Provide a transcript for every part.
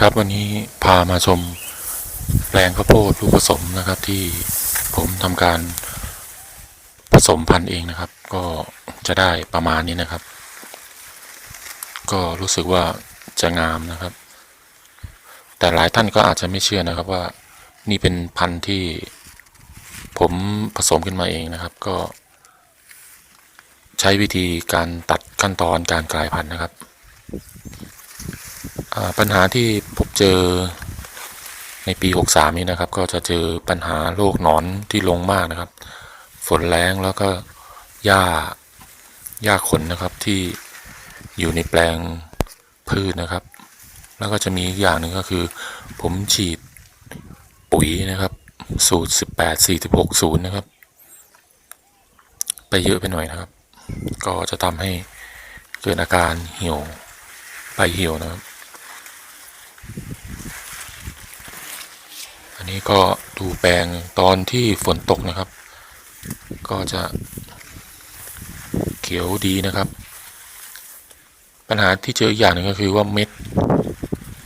ดีครับวันนี้พามาชมแปลงข้าวโพดลูกผสมนะครับ ที่ผมทำการผสมพันธุ์เองนะครับ ก็จะได้ประมาณนี้นะครับ ก็รู้สึกว่าจะงามนะครับ แต่หลายท่านก็อาจจะไม่เชื่อนะครับว่านี่เป็นพันธุ์ที่ผมผสมขึ้นมาเองนะครับ ก็ ใช้วิธีการตัดขั้นตอนการกลายพันธุ์นะครับ ปัญหาที่ผมเจอในปี 63 นี้นะครับ ก็จะเจอปัญหาโรคหนอนที่ลงมากนะครับ ฝนแรงแล้วก็หญ้าหญ้าขนนะครับที่อยู่ในแปลงพืชนะครับ แล้วก็จะมีอีกอย่างหนึ่งก็คือ ผมฉีดปุ๋ยนะครับ สูตร 18 46 0 นะครับ ไปเยอะไปหน่อยนะครับ ก็จะทำให้เกิดอาการเหี่ยวใบเหี่ยวนะครับ นี้ก็ดูแปลงตอนที่ฝนตกนะครับ ก็จะเขียวดีนะครับ ปัญหาที่เจออีกอย่างหนึ่งก็คือว่าเม็ด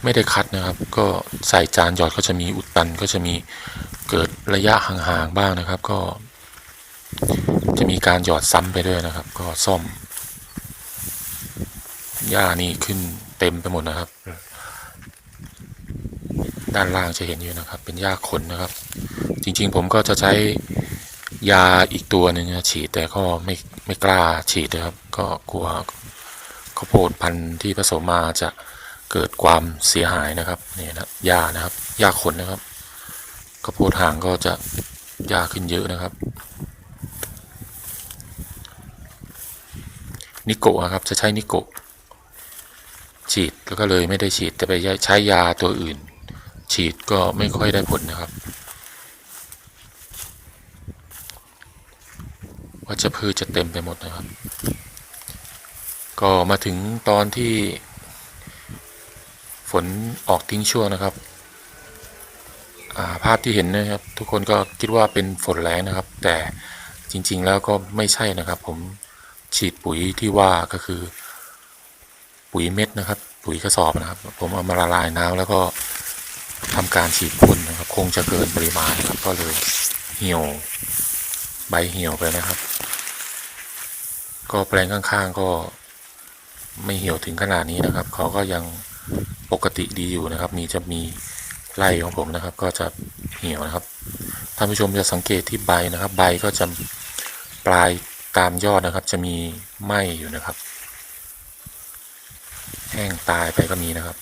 ไม่ได้คัดนะครับ ก็ใส่จานหยอดก็จะมีอุดตันก็จะมีเกิดระยะห่างๆบ้างนะครับ ก็ จะมีการหยอดซ้ำไปด้วยนะครับ ก็ซ่อมหญ้านี่ขึ้นเต็มไปหมดนะครับ ด้านล่างจะเห็นอยู่นะครับ เป็นหญ้าขนนะครับ จริงๆผมก็จะใช้ยาอีกตัวหนึ่งฉีดแต่ก็ไม่ไม่กล้าฉีดนะครับ ก็กลัวข้าวโพดพันธุ์ที่ผสมมาจะเกิดความเสียหายนะครับนี่นะหญ้านะครับหญ้าขนนะครับข้าวโพดห่างก็จะหญ้าขึ้นเยอะนะครับ นิโกะครับจะใช้นิโกะฉีดแล้วก็เลยไม่ได้ฉีดแต่ไปใช้ยาตัวอื่น ฉีดก็ไม่ค่อยได้ผลนะครับ วัชพืชจะเต็มไปหมดนะครับ ก็มาถึงตอนที่ฝนออกทิ้งช่วงนะครับาภาพที่เห็นนะครับ ทุกคนก็คิดว่าเป็นฝนแรงนะครับ แต่จริงๆแล้วก็ไม่ใช่นะครับ ผมฉีดปุ๋ยที่ว่าก็คือ ปุ๋ยเม็ดนะครับ ปุ๋ยกระสอบนะครับ ผมเอามาละลายน้ำแล้วก็ ทำการฉีดพ่นนะครับ คงจะเกินปริมาณครับก็เลยเหี่ยวใบเหี่ยวไปนะครับ ก็แปลงข้างๆก็ไม่เหี่ยวถึงขนาดนี้นะครับ เขาก็ยังปกติดีอยู่นะครับ มีจะมีไล่ของผมนะครับ ก็จะเหี่ยวนะครับท่านผู้ชมจะสังเกตที่ใบนะครับ ใบก็จะปลายตามยอดนะครับ จะมีไหมอยู่นะครับ แห้งตายไปก็มีนะครับ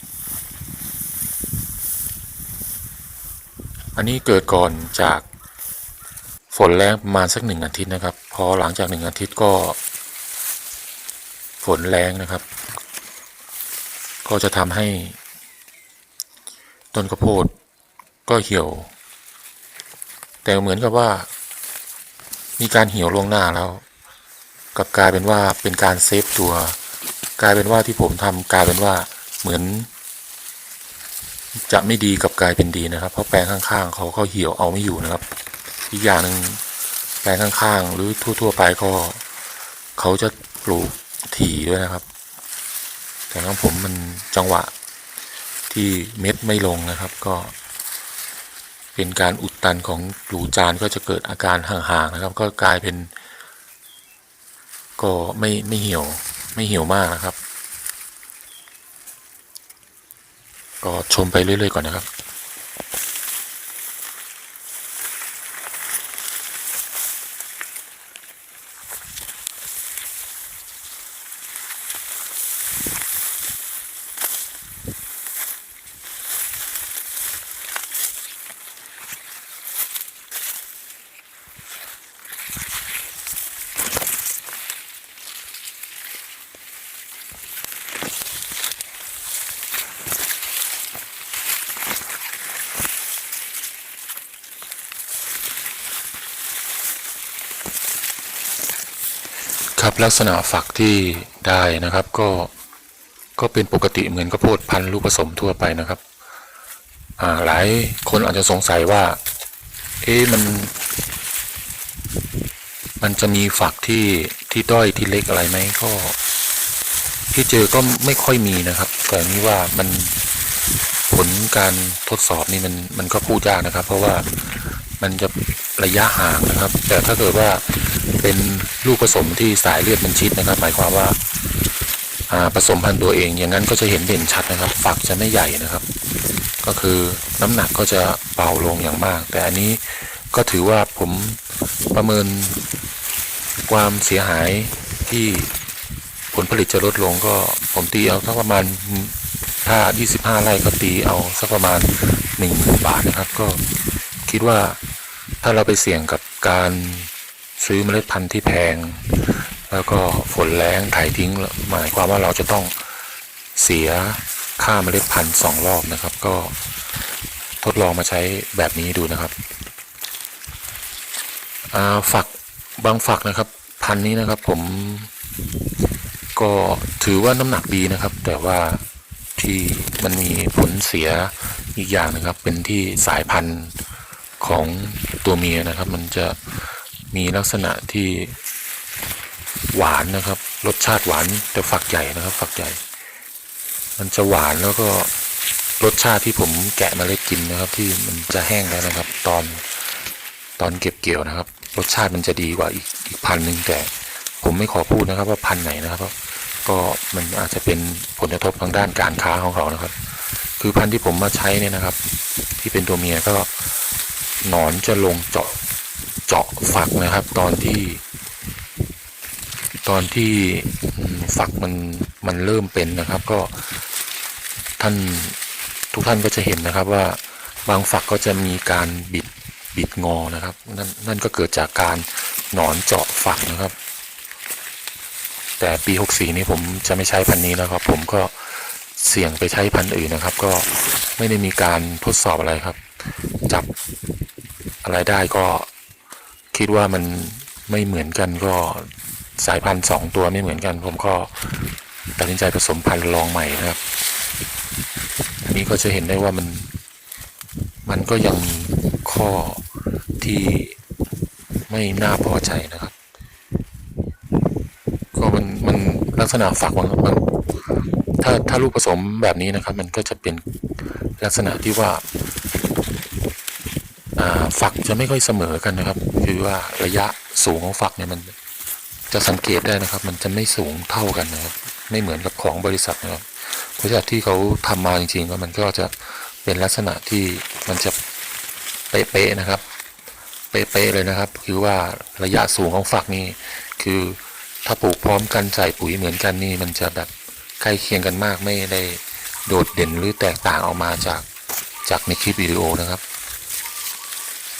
อันนี้เกิดก่อนจากฝนแรงประมาณสักหนึ่งอาทิตย์นะครับ พอหลังจากหนึ่งอาทิตย์ก็ ฝนแรงนะครับ ก็จะทำให้ ต้นข้าวโพดก็เหี่ยว แต่เหมือนกับว่า มีการเหี่ยวล่วงหน้าแล้วกับกลายเป็นว่าเป็นการเซฟตัว กลายเป็นว่าที่ผมทำกลายเป็นว่าเหมือน จะไม่ดีกับกลายเป็นดีนะครับ เพราะแปลงข้างๆเขาก็เหี่ยวเอาไม่อยู่นะครับ อีกอย่างหนึ่งแปลงข้างๆ หรือทั่ว ๆ ไปก็ เขาจะปลูกถี่ด้วยนะครับ แต่ของผมมันจังหวะที่เม็ดไม่ลงนะครับ ก็ เป็นการอุดตันของปลูจานก็จะเกิดอาการห่างๆนะครับ ก็กลายเป็น ก็ไม่ไม่เหี่ยวไม่เหี่ยวมากนะครับ ก็ชมไปเรื่อยๆก่อนนะครับ ครับลักษณะฝักที่ได้นะครับ ก็ก็เป็นปกติเหมือนข้าวโพดพันธุ์ลูกผสมทั่วไปนะครับหลายคนอาจจะสงสัยว่า เอ๊ะมัน มันจะมีฝักที่ที่ด้อยที่เล็กอะไรไหมก็ ที่เจอก็ไม่ค่อยมีนะครับ แต่นี้ว่ามันผลการทดสอบนี่มันมันก็พูดยากนะครับ เพราะว่ามันจะ ระยะห่างนะครับ แต่ถ้าเกิดว่าเป็นลูกผสมที่สายเลือดมันชิดนะครับ หมายความว่าผสมพันธุ์ตัวเองอย่างนั้นก็จะเห็นเด่นชัดนะครับ ฝักจะไม่ใหญ่นะครับ ก็คือน้ำหนักก็จะเบาลงอย่างมาก แต่อันนี้ก็ถือว่าผมประเมินความเสียหายที่ผลผลิตจะลดลงก็ผมตีเอาสักประมาณถ้า 25 ไร่ก็ตีเอาสักประมาณ1 0,000บาทนะครับ ก็คิดว่า ถ้าเราไปเสี่ยงกับการซื้อเมล็ดพันธุ์ที่แพง แล้วก็ฝนแรงถ่ายทิ้งหมายความว่าเราจะต้องเสียค่าเมล็ดพันธุ์สองรอบนะครับ ก็ทดลองมาใช้แบบนี้ดูนะครับอ่าฝักบางฝักนะครับ พันธุ์นี้นะครับผมก็ถือว่าน้ำหนักดีนะครับ แต่ว่าที่มันมีผลเสียอีกอย่างนะครับ เป็นที่สายพันธุ์ ของตัวเมียนะครับ มันจะมีลักษณะที่หวานนะครับ รสชาติหวานแต่ฝักใหญ่นะครับ ฝักใหญ่ มันจะหวานแล้วก็รสชาติที่ผมแกะมาเล็ดกินนะครับ ที่มันจะแห้งแล้วนะครับ ตอนตอนเก็บเกี่ยวนะครับ รสชาติมันจะดีกว่าอีกอีกพันหนึ่งแต่ผมไม่ขอพูดนะครับ ว่าพันไหนนะครับเพราะก็มันอาจจะเป็นผลกระทบทางด้านการค้าของเขานะครับ คือพันธุ์ที่ผมมาใช้เนี่ยนะครับ ที่เป็นตัวเมียก็ หนอนจะลงเจาะเจาะฝักนะครับ ตอนที่ ตอนที่ฝักมันมันเริ่มเป็นนะครับ ก็ท่านทุกท่านก็จะเห็นนะครับว่าบางฝักก็จะมีการบิดบิดงอนะครับ นั่นนั่นก็เกิดจากการหนอนเจาะฝักนะครับ แต่ปี 64 นี้ผมจะไม่ใช้พันนี้แล้วครับ ผมก็เสี่ยงไปใช้พันอื่นนะครับ ก็ไม่ได้มีการทดสอบอะไรครับ จับ อะไรได้ก็คิดว่ามันไม่เหมือนกันก็สายพันธุ์สองตัวไม่เหมือนกัน ผมก็ตัดสินใจผสมพันธุ์ลองใหม่นะครับ อันนี้ก็จะเห็นได้ว่ามันมันก็ยังมีข้อที่ไม่น่าพอใจนะครับ ก็มันมันลักษณะฝักมันมันถ้าถ้าลูกผสมแบบนี้นะครับ มันก็จะเป็นลักษณะที่ว่าอ่า ฝักจะไม่ค่อยเสมอกันนะครับ คือว่าระยะสูงของฝักเนี่ยมันจะสังเกตได้นะครับ มันจะไม่สูงเท่ากันนะครับ ไม่เหมือนกับของบริษัทนะครับบริษัทที่เขาทำมาจริงๆก็มันก็จะเป็นลักษณะที่มันจะเป๊ะๆนะครับ เป๊ะๆเลยนะครับ คือว่าระยะสูงของฝักนี่คือถ้าปลูกพร้อมกันใส่ปุ๋ยเหมือนกันนี่มันจะแบบใกล้เคียงกันมากไม่ได้โดดเด่นหรือแตกต่างออกมาจากจากในคลิปวิดีโอนะครับ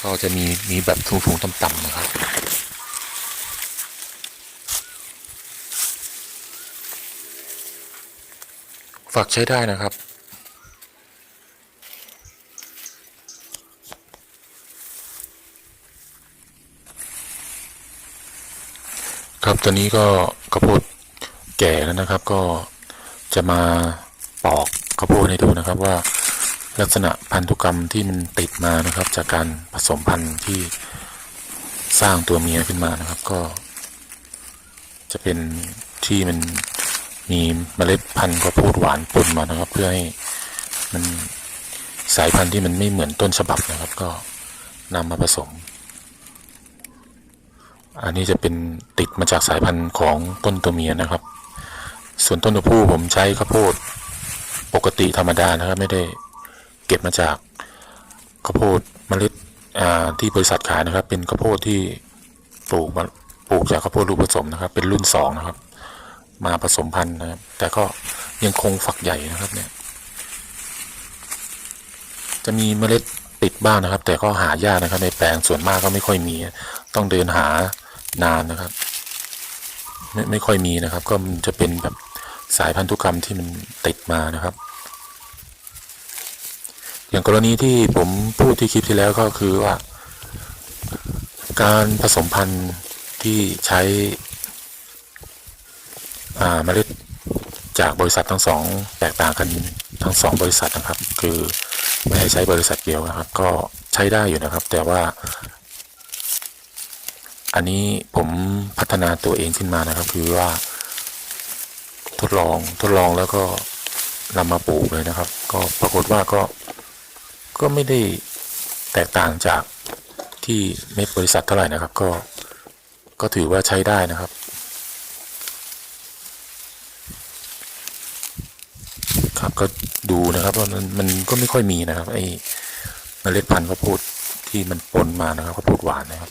ก็จะมีมีแบบสูงๆต่ำๆนะครับฝากใช้ได้นะครับครับตอนนี้ก็ข้าวโพดแก่แล้วนะครับ ก็จะมาปอกข้าวโพดให้ดูนะครับว่า ลักษณะพันธุกรรมที่มันติดมานะครับ จากการผสมพันธุ์ที่สร้างตัวเมียขึ้นมานะครับ ก็ จะเป็นที่มันมีเมล็ดพันธุ์ข้าวโพดหวานปนมานะครับ เพื่อให้มันสายพันธุ์ที่มันไม่เหมือนต้นฉบับนะครับ ก็นำมาผสม อันนี้จะเป็นติดมาจากสายพันธุ์ของต้นตัวเมียนะครับ ส่วนต้นตัวผู้ผมใช้ข้าวโพดปกติธรรมดานะครับ ไม่ได้ ก็บมาจากข้าวโพดเมล็ดที่บริษัทขายนะครับ เป็นข้าวโพดที่ปลูกมาปลูกจากข้าวโพดลูกผสมนะครับ เป็นรุ่นสองนะครับ มาผสมพันธุ์นะครับ แต่ก็ยังคงฝักใหญ่นะครับเนี่ย จะมีเมล็ดติดบ้างนะครับ แต่ก็หายากนะครับในแปลงส่วนมากก็ไม่ค่อยมี ต้องเดินหานานนะครับ ไม่ไม่ค่อยมีนะครับ ก็จะเป็นแบบสายพันธุกรรมที่มันติดมานะครับ อย่างกรณีที่ผมพูดที่คลิปที่แล้วก็คือว่า การผสมพันธุ์ที่ใช้อ่าเมล็ดจากบริษัททั้งสองแตกต่างกันทั้งสองบริษัทนะครับ คือไม่ให้ใช้บริษัทเดียวนะครับ ก็ใช้ได้อยู่นะครับ แต่ว่า อันนี้ผมพัฒนาตัวเองขึ้นมานะครับ คือว่า ทดลองทดลองแล้วก็นำมาปลูกเลยนะครับ ก็ปรากฏว่าก็ ก็ไม่ได้แตกต่างจากที่เม็ดบริษัทเท่าไหร่นะครับ ก็ก็ถือว่าใช้ได้นะครับ ครับก็ดูนะครับว่ามันมันก็ไม่ค่อยมีนะครับไอ้เมล็ดพันธุ์ข้าวโพดที่มันปนมานะครับข้าวโพดหวานนะครับ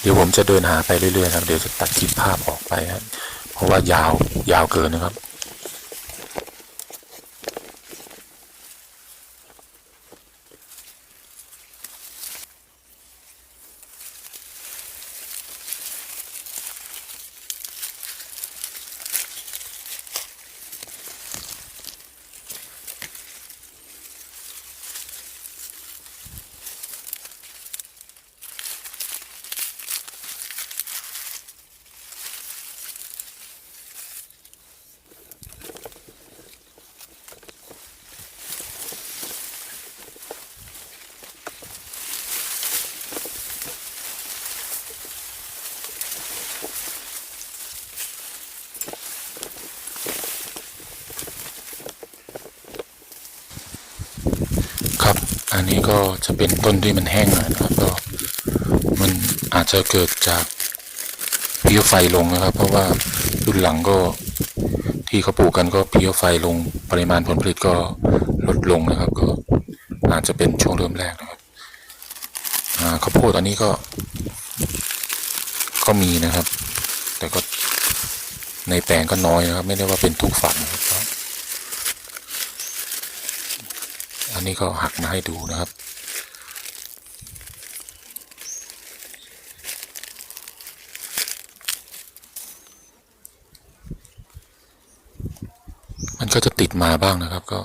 เดี๋ยวผมจะเดินหาไปเรื่อยๆครับ เดี๋ยวจะตัดคลิปภาพออกไปครับเพราะว่ายาวยาวเกินนะครับ ครับ อันนี้ก็จะเป็นต้นที่มันแห้งหน่อยนะครับก็มันอาจจะเกิดจากเพี้ยไฟลงนะครับ เพราะว่ารุ่นหลังก็ที่เขาปลูกกันก็เพี้ยไฟลงปริมาณผลผลิตก็ลดลงนะครับ ก็อาจจะเป็นช่วงเริ่มแรกนะครับข้าวโพดอันนี้ก็ก็มีนะครับ แต่ก็ในแปลงก็น้อยนะครับ ไม่ได้ว่าเป็นทุกฝักนะครับก็ อันนี้ก็หักมาให้ดูนะครับ มันก็จะติดมาบ้างนะครับก็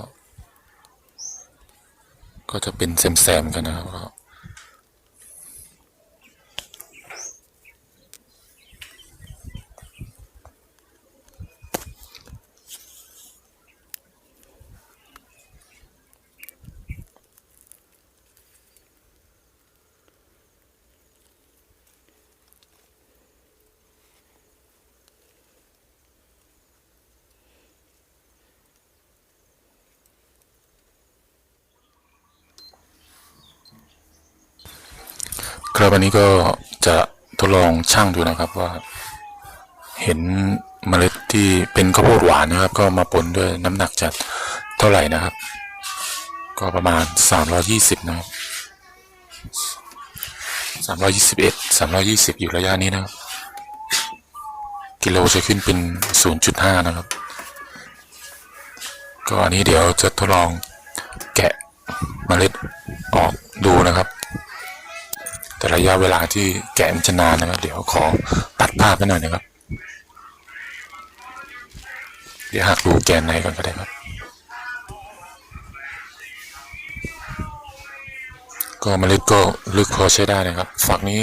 ก็จะเป็นแซมๆกันนะครับ ครับอันนี้ก็จะทดลองช่างดูนะครับว่า เห็นเมล็ดที่เป็นข้าวโพดหวานนะครับ ก็มาปนด้วยน้ำหนักจะเท่าไหร่นะครับ ก็ประมาณ 320 นะครับ 321 320 อยู่ระยะนี้นะครับ กิโลจะขึ้นเป็น 0.5 นะครับ ก็อันนี้เดี๋ยวจะทดลองแกะเมล็ดออกดูนะครับ แต่ระยะเวลาที่แกะมันจะนานนะครับ เดี๋ยวขอตัดภาพไปหน่อยนะครับ เดี๋ยวหักดูแกนในก่อนก็ได้ครับ ก็เมล็ดก็ลึกพอใช้ได้นะครับ ฝักนี้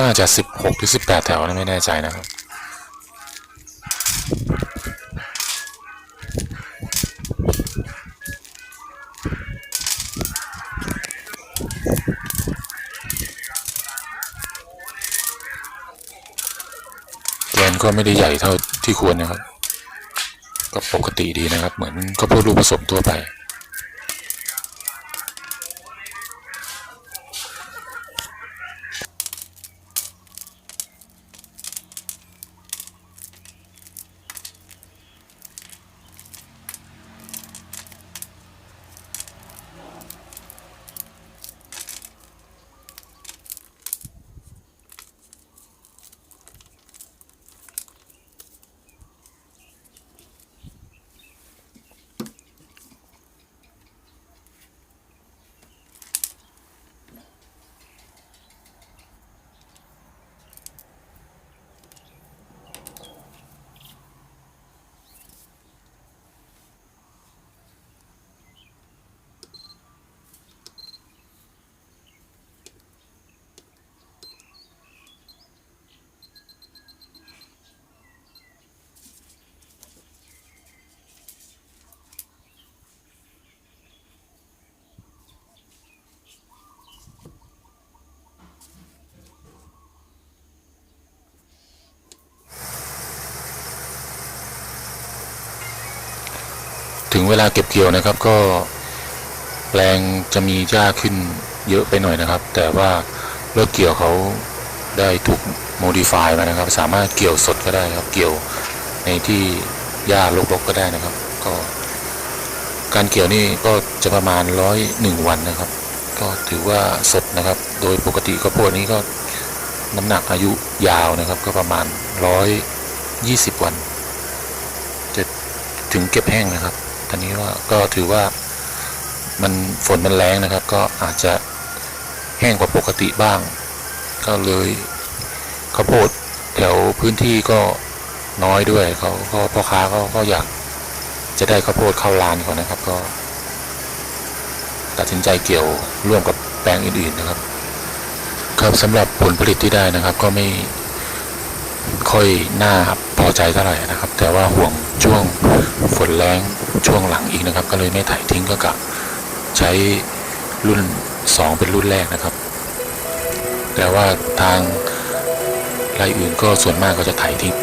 น่าจะ 16หรือ18 แถวนะไม่แน่ใจนะครับ ก็ไม่ได้ใหญ่เท่าที่ควรนะครับ ก็ปกติดีนะครับ เหมือนข้าวโพดลูกผสมทั่วไป ถึงเวลาเก็บเกี่ยวนะครับ ก็แปลงจะมีหญ้าขึ้นเยอะไปหน่อยนะครับ แต่ว่าเลิกเกี่ยวเขาได้ถูกโมดิฟายมานะครับ สามารถเกี่ยวสดก็ได้ครับ เกี่ยวในที่หญ้ารกๆก็ได้นะครับ ก็การเกี่ยวนี่ก็จะประมาณร้อยหนึ่งวันนะครับ ก็ถือว่าสดนะครับ โดยปกติข้าวโพดนี้ก็น้ำหนักอายุยาวนะครับ ก็ประมาณร้อยยี่สิบวัน จะถึงเก็บแห้งนะครับ อนนี้ว่าก็ถือว่ามันฝนมันแรงนะครับ ก็อาจจะแห้งกว่าปกติบ้าง ก็เลยข้าวโพดแถวพื้นที่ก็น้อยด้วยเขาก็พ่อค้าเขาก็อยากจะได้ข้าวโพดเข้าลานก่อนนะครับ ก็ ตัดสินใจเกี่ยวร่วมกับแปลงอื่นๆนะครับ ครับสำหรับผลผลิตที่ได้นะครับ ก็ไม่ค่อยน่าพอใจเท่าไหร่นะครับ แต่ว่าห่วง ช่วงฝนแรงช่วงหลังอีกนะครับ ก็เลยไม่ถ่ายทิ้งก็กะใช้รุ่น 2 เป็นรุ่นแรกนะครับ แต่ว่าทางรายอื่นก็ส่วนมากก็จะถ่ายทิ้ง